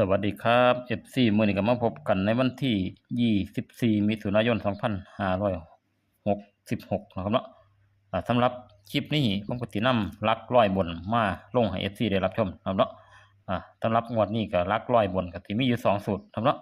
สวัสดีครับ FC มื้อนี้ก็มาพบกันในวันที่ 24 มิถุนายน 2566 นะครับเนาะสำหรับคลิปนี้ผมก็สินำลักร้อยบนมาลงให้ FC ได้รับชมนะครับเนาะสำหรับงวดนี้ก็ลักร้อยบนก็สิมีอยู่สองสูตรนะครับเนาะ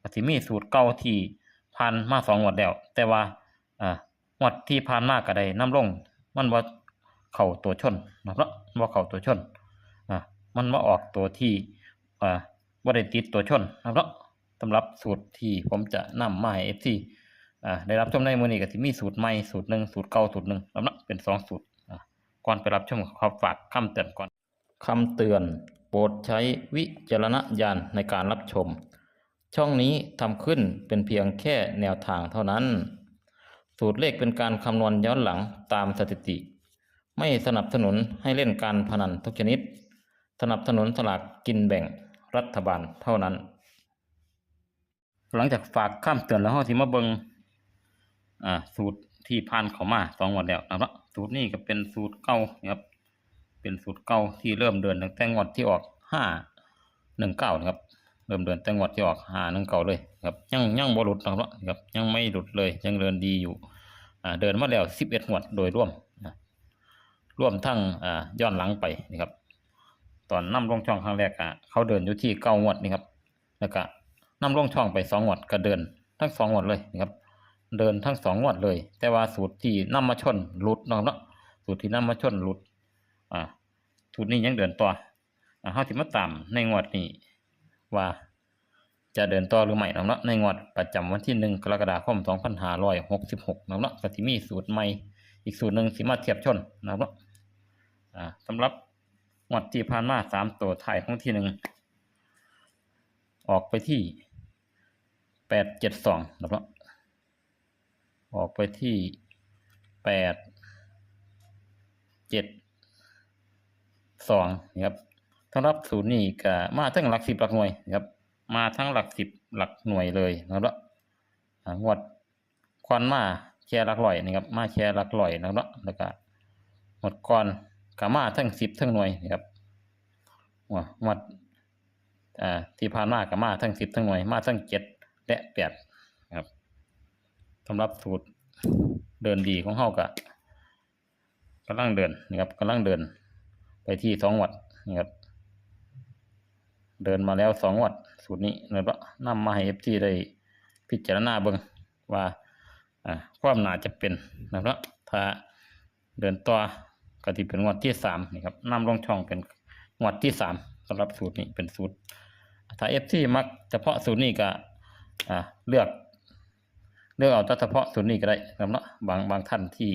ก็สิมีสูตรเก่าที่ผ่านมาสองวดแล้ว แต่ว่าอ่างวดที่ผ่านมาก็ได้นํลง มันบ่าเข้าตัวชนนะครับเนาะบ่าเข้าตัวชนอ่ามันมาออกตัวที่อ่า ว่าได้ติดตัวชนนะครับเนาะสำหรับสูตรที่ผมจะนำมาให้ FC อ่าได้รับชมในมือนี้ก็สิมีสูตรใหม่สูตรหนึ่งสูตรเก่าสูตรหนึ่งนะครับเนาะเป็นสองสูตรก่อนไปรับชมขอฝากคำเตือนก่อนคำเตือน โปรดใช้วิจารณญาณในการรับชม ช่องนี้ทำขึ้นเป็นเพียงแค่แนวทางเท่านั้น สูตรเลขเป็นการคำนวณย้อนหลังตามสถิติ ไม่สนับสนุนให้เล่นการพนันทุกชนิด สนับสนุนสลากกินแบ่ง รัฐบาลเท่านั้น หลังจากฝากข้ามเตือนแล้วเฮาสิมาเบิงอ่าสูตรที่ผ่านเข้ามาสองวันแล้วนะครับสูตรนี้ก็เป็นสูตรเก่านะครับ เป็นสูตรเก่าที่เริ่มเดินตั้งแต่งวดที่ออกห้าหนึ่งเก้านะครับ เริ่มเดินแต่งวดที่ออกห้าหนึ่งเก้าเลยครับยังยังบ่หลุดนะครับครับยังไม่หลุดเลยยังเดินดีอยู่อ่าเดินมาแล้วสิบเอ็ดงวดโดยร่วมนะร่วมทั้งอ่าย้อนหลังไปนะครับ ตอนนำลงช่องครั้งแรกอะเขาเดินอยู่ที่เก้างวดนี่ครับแล้วก็นำลงช่องไปสองงวดก็เดินทั้งสองงวดเลยนะครับ เดินทั้งสองงวดเลย แต่ว่าสูตรที่นำมาชนหลุดนะเนาะสูตรที่นำมาชนหลุดอ่าสูตรนี้ยังเดินต่ออ่าเฮาสิมาตามในงวดนี้ว่าจะเดินต่อหรือไม่นาะเนาะในงวดประจำวันที่หนึ่งกรกฎาคม2566เนาะเนาะก็สิมีสูตรใหม่อีกสูตรหนึ่งสิมาเทียบชนนะครับเนาะอ่าสำหรับ งวดที่ผ่านมาสามตัวถ่ายของที่หนึ่งออกไปที่แปดเจ็ดสองนะครับออกไปที่แปดเจ็ดสองนะครับสำหรับศูนย์นี่ก็มาทั้งหลักสิบหลักหน่วยนะครับ มาทั้งหลักสิบหลักหน่วยเลยนะครับงวดควันมาแชร์หลักร้อยนะครับ มาแชร์หลักร้อยนะครับแล้วก็หมดก่อน กามาทั้งสิบทั้งหน่วยนะครับว่ามดอ่าที่ผ่านมากามาทั้งสิบทั้งหน่วย มาทั้งเจ็ดและแปดนะครับสำหรับสูตรเดินดีของเฮากะกำลังเดินนะครับกำลังเดิน ไปที่สองวัดนะครับเดินมาแล้วสองวัดสูตรนี้นะครับนำมาให้เอฟทีได้พิจารณาเบิ่งว่าอ่าความหนาจะเป็นนะครับถ้าเดินต่อ ก็ที่เป็นงวดที่สามนี่ครับนำลงช่องเป็นงวดที่สามสำหรับสูตรนี้เป็นสูตร ถ้าเอฟซีมักเฉพาะสูตรนี้ก็อ่าเลือก เลือกเอาแต่เฉพาะสูตรนี้ก็ได้นะครับเนาะบางบางท่านที่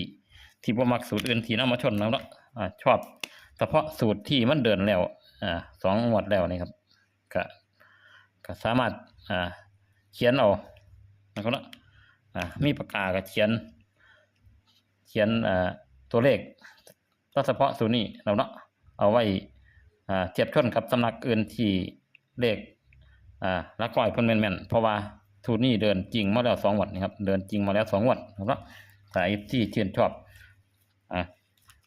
ที่บ่มักสูตรอื่นที่นำมาชนนะครับเนาะอ่าชอบเฉพาะสูตรที่มันเดินแล้วอ่าสองงวดแล้วนี่ครับก็ก็สามารถอ่าเขียนเอานะครับเนาะอ่ามีปากกาก็เขียน เขียนอ่าตัวเลข ก็เฉพาะสูนี้เราเนาะเอาไว้เทียบชนกับสำนักอื่นที่เลขลักลอยเพิ่นแม่นๆเพราะว่าสูนี้เดินจริงมาแล้วสองวันนะครับ เดินจริงมาแล้วสองวันนะครับเนาสายที่เทียนชอบอ่า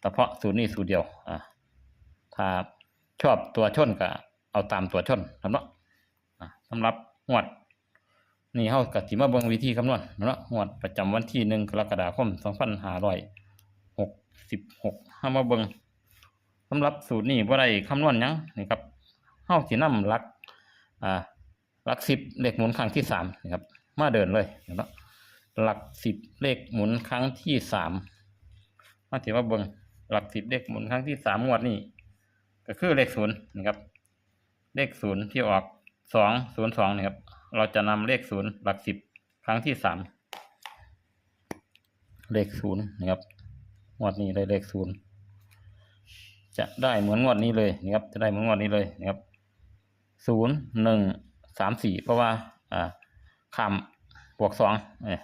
เฉพาะสูตรนี้สูตรเดียวอ่าถ้าชอบตัวชนก็เอาตามตัวชนนะครับเนาะสำหรับงวด นี่เฮาก็สิมาเบิงวิธีคำนวณเนาะงวดประจำวันที่หนึ่งกรกฎาคมสองพันห้าร้อย 2566เฮามาเบิงสำหรับสูตรนี้บ่ได้คำนวณยังนี่ครับเฮาสินำลัก อ่าลัก10เลขหมุนครั้งที่3นี่ครับ มาเดินเลยเนาะหลัก10เลขหมุนครั้งที่3มมาสิมาเบิงหลัก10เลขหมุนครั้งที่3งวดนี้ก็คือเลข0นี่ครับ เลข0ที่ออก202นี่ครับ เราจะนำเลขศูนย์หลักสิบครั้งที่สามเลขศูนย์นะครับ งวดนี้ได้เลขศูนย์จะได้เหมือนงวดนี้เลยนะครับ จะได้เหมือนงวดนี้เลยนะครับศูนย์หนึ่งสามสี่เพราะว่าอ่าคำบวกสอง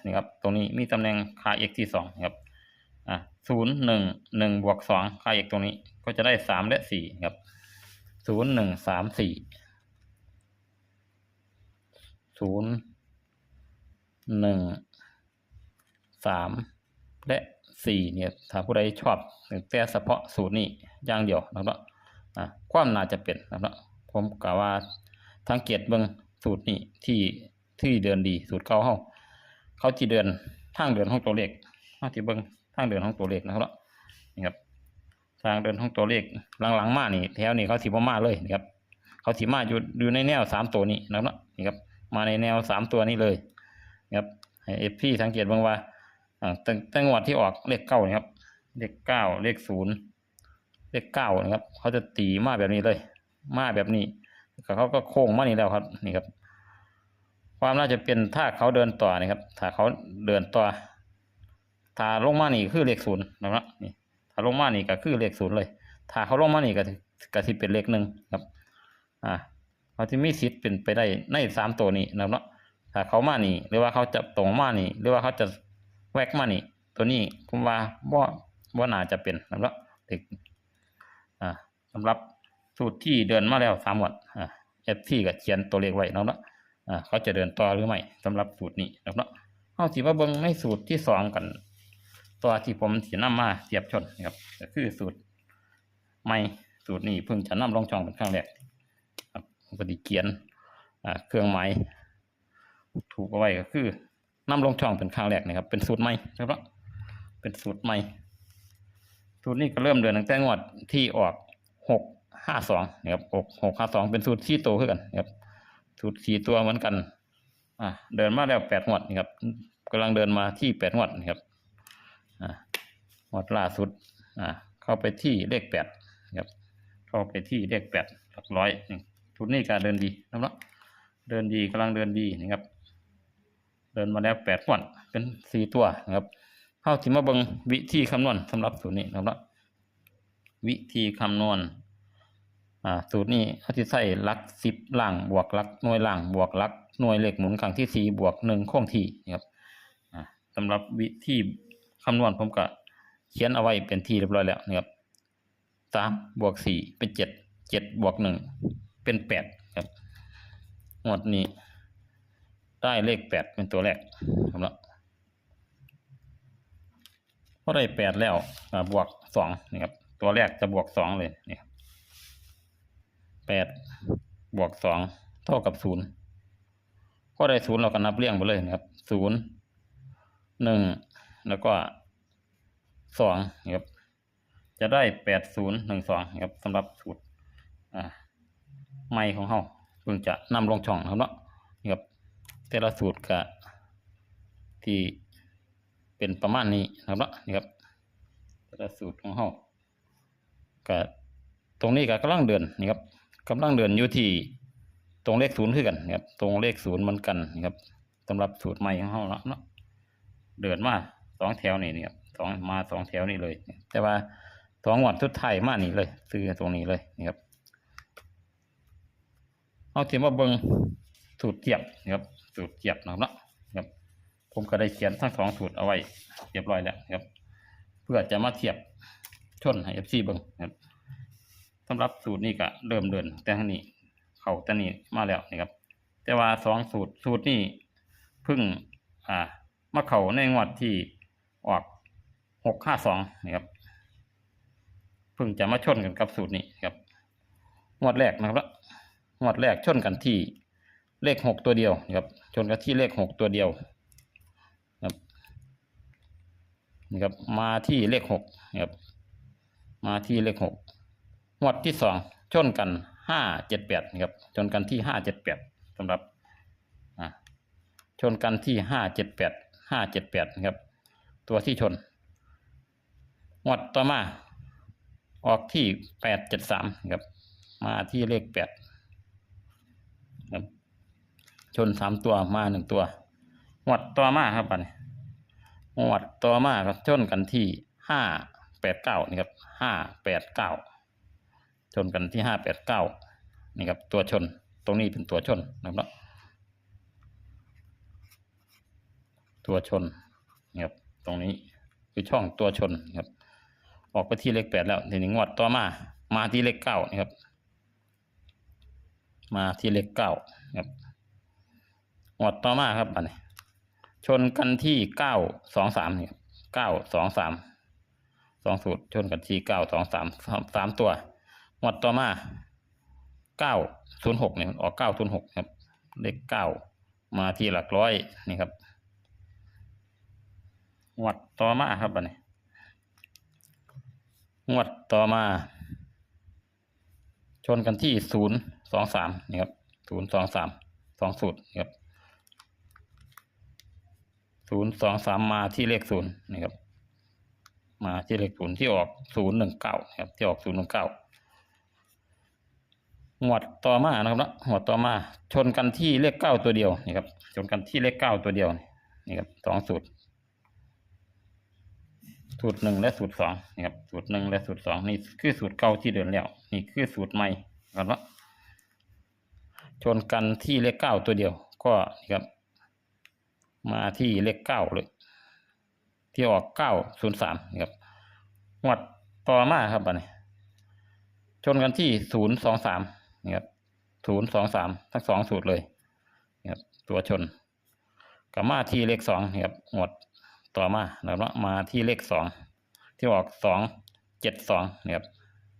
นี่ครับตรงนี้มีตำแหน่งค่า x ที่สองนะครับอ่าศูนย์หนึ่งหนึ่งบวกสองค่า x ตรงนี้ก็จะได้สามและสี่ครับศูนย์หนึ่งสามสี่ศูนย์หนึ่งสามและ สี่เนี่ยถ้าผู้ใดชอบแต่เฉพาะสูตรนี้อย่างเดียวนะครับอ่าความน่าจะเป็นนะครับผมกล่าวว่าสังเกตเบิ่งสูตรนี้ที่ที่เดินดีสูตรเก่าเฮาเขาสิเดินทางเดินของตัวเลขเฮาสิเบิ่งทางเดินของตัวเลขนะครับนี่ครับทางเดินของตัวเลขหลังๆมานี่แถวนี้เขาสิบ่มาเลยนะครับเขาสิมาอยู่อยู่ในแนวสามตัวนี้นะครับนี่ครับมาในแนวสามตัวนี้เลยนะครับเอฟพี่สังเกตเบ้างว่า อ่าตั้งตั้งงวดที่ออกเลขเก้านี่ครับ เลขเก้าเลขศูนย์เลขเก้านะครับ เขาจะตีมาแบบนี้เลย มาแบบนี้ก็เขาก็โค้งมานี่แล้วครับ นี่ครับ ความน่าจะเป็นถ้าเขาเดินต่อนะครับ ถ้าเขาเดินต่อถ้าลงมานี่คือเลขศูนย์นะครับนี่ถ้าลงมานี่ก็คือเลขศูนย์เลย ถ้าเขาลงมานี่ก็ก็สิเป็นเลขหนึ่งครับ อ่าเขาจะมีสิทธิ์เป็นไปได้ในสามตัวนี้นะครับถ้าเขามานี่ หรือว่าเขาจะตรงมานี่ หรือว่าเขาจะ แวกมานี่ ตัวนี้ผมว่าบ่บ่น่าจะเป็นนะครับเนาะเด็กอ่าสำหรับสูตรที่เดินมาแล้วสามวันอ่าเอฟที่ก็เขียนตัวเลขไว้นะครับเนาะอ่าเขาจะเดินต่อหรือไม่สำหรับสูตรนี้นะครับเนาะเอาสิมาเบิ่งในสูตรที่สองกัน ตัวที่ผมสินำมาเทียบชนนะครับก็คือสูตรใหม่สูตรนี้เพิ่งจะนำลงช่องเป็นครั้งแรกครับผมก็ไดีเขียนอ่าเครื่องหมายถูกเอาไว้ก็คือ นำลงช่องเป็นครั้งแรกนะครับ เป็นสูตรใหม่นะครับเป็นสูตรใหม่ สูตรนี้ก็เริ่มเดือนตั้งแต่งวดที่ออกหกห้าสองนะครับหกหกห้าสองเป็นสูตรที่โตขึ้นกันนะครับสูตรสี่ตัวเหมือนกัน อ่าเดินมาแล้วแปดงวดนะครับกำลังเดินมาที่แปดงวดนะครับอ่างวดล่าสุด อ่า เข้าไปที่เลขแปดนะครับเข้าไปที่เลขแปดหลักร้อยนี่ทุนนี้การเดินดีนะครับเดินดีกำลังเดินดีนะครับ ดินมาแล้วแปดงวดเป็นสี่ตัวนะครับเข้าที่มาเบิงวิธีคำนวณสำหรับสูตรนี้นะครับวิธีคำนวณอ่าสูตรนี้เขาจะใส่ลักสิบล่างบวกลักหน่วยล่างบวกลักหน่วยเลขหมุนครั้งที่สี่บวกหนึ่งคงที่นะครับอ่าสำหรับวิธีคำนวณผมก็เขียนเอาไว้เป็นที่เรียบร้อยแล้วนะครับสามบวกสี่เป็นเจ็ดเจ็ดบวกหนึ่งเป็นแปดครับหมวดนี้ ได้เลขแปดเป็นตัวแรกครับแล้วพอได้แปดแล้วบวกสองนี่ครับตัวแรกจะบวกสองเลยนี่ครับแปดบวกสองเท่ากับศูนย์พอได้ศูนย์เราก็นับเรียงไปเลยนะครับศูนย์หนึ่งแล้วก็สองนะครับจะได้แปดศูนย์หนึ่งสองครับสำหรับสูตรอ่าไม้ของเราเพิ่งจะนำลงช่องครับเนาะ แต่ละสูตรก็ที่เป็นประมาณนี้นะครับเนาะนี่ครับแต่ละสูตรของเราก็ตรงนี้ก็กำลังเดินนี่ครับกำลังเดินอยู่ที่ตรงเลขศูนย์คือกันนะครับตรงเลขศูนย์มือนกันนะครับสำหรับสูตรใหม่ของเราเนาะเดินมาสองแถวนี่นี่ครับสองมาสองแถวนี่เลย แต่ว่าสองวัดทุดไทยมานี่เลยซื้อตรงนี้เลยนี่ครับเอาเทียมว่าเบิงสูตรเทียบนะครับ สูตรเทียบนะครับเนาะครับ ผมก็ได้เขียนทั้งสองสูตรเอาไว้เรียบร้อยแล้วครับ เพื่อจะมาเทียบชนให้เอฟซีเบิ้งครับสำหรับสูตรนี้ก็เริ่มเดิน แต่ทางนี้เข่าแต่นี้มาแล้วนะครับ แต่ว่าสองสูตรสูตรนี้เพึ่งอ่ามาเขาในงวดที่ออกหกห้าสองนะครับเพิ่งจะมาชนกันกับสูตรนี้ครับงวดแรกนะครับงวดแรกชนกันที่ เลขหกตัวเดียวนะครับ ชนกันที่เลขหกตัวเดียวครับนี่ครับ มาที่เลขหกนะครับ มาที่เลขหกงวดที่สองชนกันห้าเจ็ดแปดนะครับ ชนกันที่ห้าเจ็ดแปดสำหรับชนกันที่ห้าเจ็ดแปดห้าเจ็ดแปดนะครับ ตัวที่ชนงวดต่อมาออกที่แปดเจ็ดสามครับ มาที่เลขแปดครับ ชนสามตัวมาหนึ่งตัวงวดต่อมาครับอันนี้งวดต่อมาครับชนกันที่ห้าแปดเก้านี่ครับห้าแปดเก้าชนกันที่ห้าแปดเก้านี่ครับตัวชนตรงนี้เป็นตัวชนนะครับตัวชนนะครับตรงนี้คือช่องตัวชนครับออกไปที่เลขแปดแล้วทีนี้งวดต่อมา มาที่เลขเก้านะครับ มาที่เลขเก้าครับ งวดต่อมาครับอันนี้ ชนกันที่เก้าสองสามเนี่เก้าสองสามสองสูตรชนกันที่เก้าสองสามสามตัวงวดต่อมาเก้าศูนย์หกเนี่ยออกเก้าศูนย์หกครับ เลขเก้ามาที่หลักร้อยนี่ครับงวดต่อมาครับอันนี้งวดต่อมา ชนกันที่ศูนย์สองสามนี่ครับศูนย์สองสามสองสูตรนี่ครับ ศูนย์สองสามมาที่เลขศูนย์นี่ครับ มาที่เลขศูนย์ที่ออกศูนย์หนึ่งเก้าครับที่ออกศูนย์หนึ่งเก้าหมวดต่อมานะครับนะหมวดต่อมาชนกันที่เลขเก้าตัวเดียวนี่ครับชนกันที่เลขเก้าตัวเดียวนี่ครับสองสูตร สูตรหนึ่งและสูตรสองนี่ครับสูตรหนึ่งและสูตรสองนี่คือสูตรเก่าที่เดินแล้วนี่คือสูตรใหม่ครับว่าชนกันที่เลขเก้าตัวเดียว ก็นี่ครับ มาที่เลขเก้าเลย ที่ออกเก้าศูนย์สามนะครับหมวดต่อมาครับอันนี้ ชนกันที่ศูนย์สองสามนี่ครับศูนย์สองสามทั้งสองสูตรเลยนี่ครับตัวชนกับมาที่เลขสองนี่ครับหมวดต่อมาแล้วมาที่เลขสองที่ออกสองเจ็ดสองนี่ครับ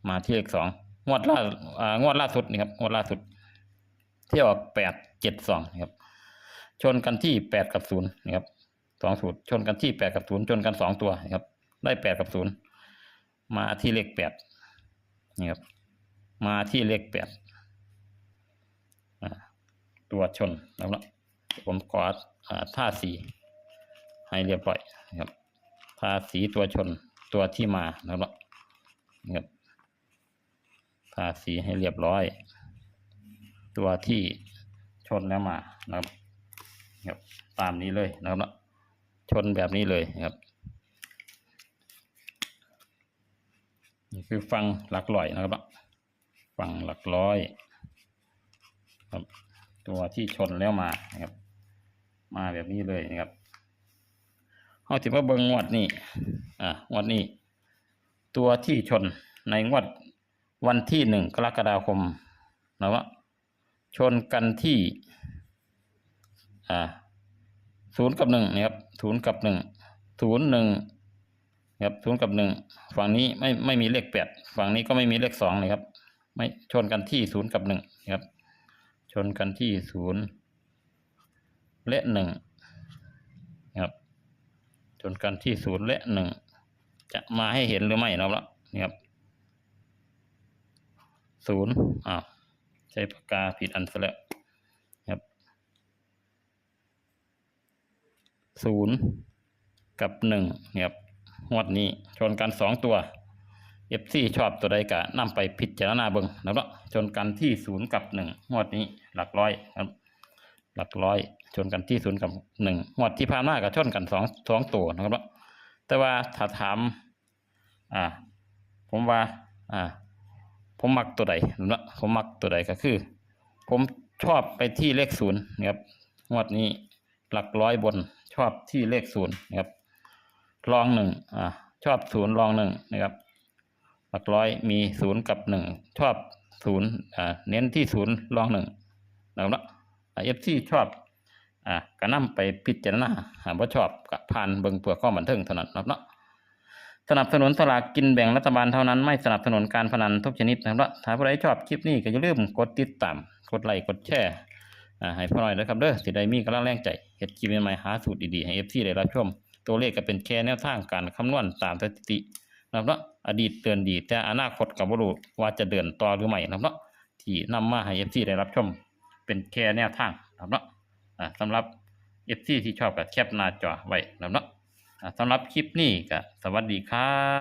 มาที่เลขสองงวดล่าอ่างวดล่าสุดนี่ครับงวดล่าสุด ที่ออกแปดเจ็ดสองนี่ครับ ชนกันที่แปดกับศูนย์นี่ครับสองสูตรชนกันที่แปดกับศูนย์ชนกันสองตัวนี่ครับ ได้แปดกับศูนย์มาที่เลขแปดนี่ครับ มาที่เลขแปดตัวชนแล้วนะผมขออ่าท่าสีให้เรียบร้อยนะครับท่าสีตัวชนตัวที่มานะครับนะครับท่าสีให้เรียบร้อย ตัวที่ชนแล้วมานะครับ ครับตามนี้เลยนะครับนะชนแบบนี้เลยนะครับนี่คือฟังหลักร้อยนะครับฟังหลักร้อยครับ ตัวที่ชนแล้วมานะครับ มาแบบนี้เลยนะครับเอาถือว่าเบิงงวดนี้อ่างวดนี้ ตัวที่ชนในงวดวันที่หนึ่งกรกฎาคมนะว่าชนกันที่ อ่าศูนย์กับหนึ่งนะครับศูนย์กับหนึ่งศูนย์หนึ่งครับศูนย์กับหนึ่งฝั่งนี้ไม่ไม่มีเลขแปดฝั่งนี้ก็ไม่มีเลขสองเลยครับ ไม่ชนกันที่ศูนย์กับหนึ่งนะครับ ชนกันที่ศูนย์และหนึ่งครับชนกันที่ศูนย์และหนึ่งจะมาให้เห็นหรือไม่นะครับนี่ครับศูนย์อ้าวใช้ปากกาผิดอันซะแล้วครับ ศูนย์กับหนึ่งเนี่ยครับงวดนี้ชนกันสองตัวเอฟซีชอบตัวใดกะนำไปพิจารณาเบิงนะครับชนกันที่ศูนย์กับหนึ่งงวดนี้หลักร้อยครับ หลักร้อยชนกันที่ศูนย์กับหนึ่งงวดที่ผ่านมาก็ชนกันสองสองตัวนะครับแต่ว่าถ้าถามอ่า ผมว่า อ่า ผมมักตัวใดนะผมมักตัวใดก็คือ ผมชอบไปที่เลขศูนย์นะครับงวดนี้ หลักร้อยบนชอบที่เลขศูนย์นะครับรองหนึ่งอ่าชอบศูนย์รองหนึ่งนะครับ หลักร้อยมีศูนย์กับหนึ่งชอบศูนย์อ่าเน้นที่ศูนย์รองหนึ่งนะครับเอฟซีชอบอ่าก็นำไปพิจารณาหากว่าชอบกับผ่านเบิ่งเพื่อความบันเทิงเท่านั้นนะครับเนาะสนับสนุนสลากกินแบ่งรัฐบาลเท่านั้นไม่สนับสนุนการพนันทุกชนิดนะครับถ้าผู้ใดชอบคลิปนี้ก็อย่าลืมกดติดตาม กดไลค์กดแชร์ อ่าให้พ่อหน่อยนะครับเด้อสิได้มีกำลังแรงใจเฮ็ดคลิปใหม่ๆหาสูตรดีๆให้ FC ได้รับชม ตัวเลขก็เป็นแค่แนวทางการคำนวณตามสถิตินะครับเนาะอดีตเตือนดี แต่อนาคตก็บ่รู้ว่าจะเดินต่อหรือไม่นะครับเนาะที่นำมาให้ FC ได้รับชม เป็นแค่แนวทางนะครับเนาะอ่าสำหรับ FC ที่ชอบก็แคปหน้าจอไว้นะครับเนาะอ่าสำหรับคลิปนี้ก็สวัสดีครับ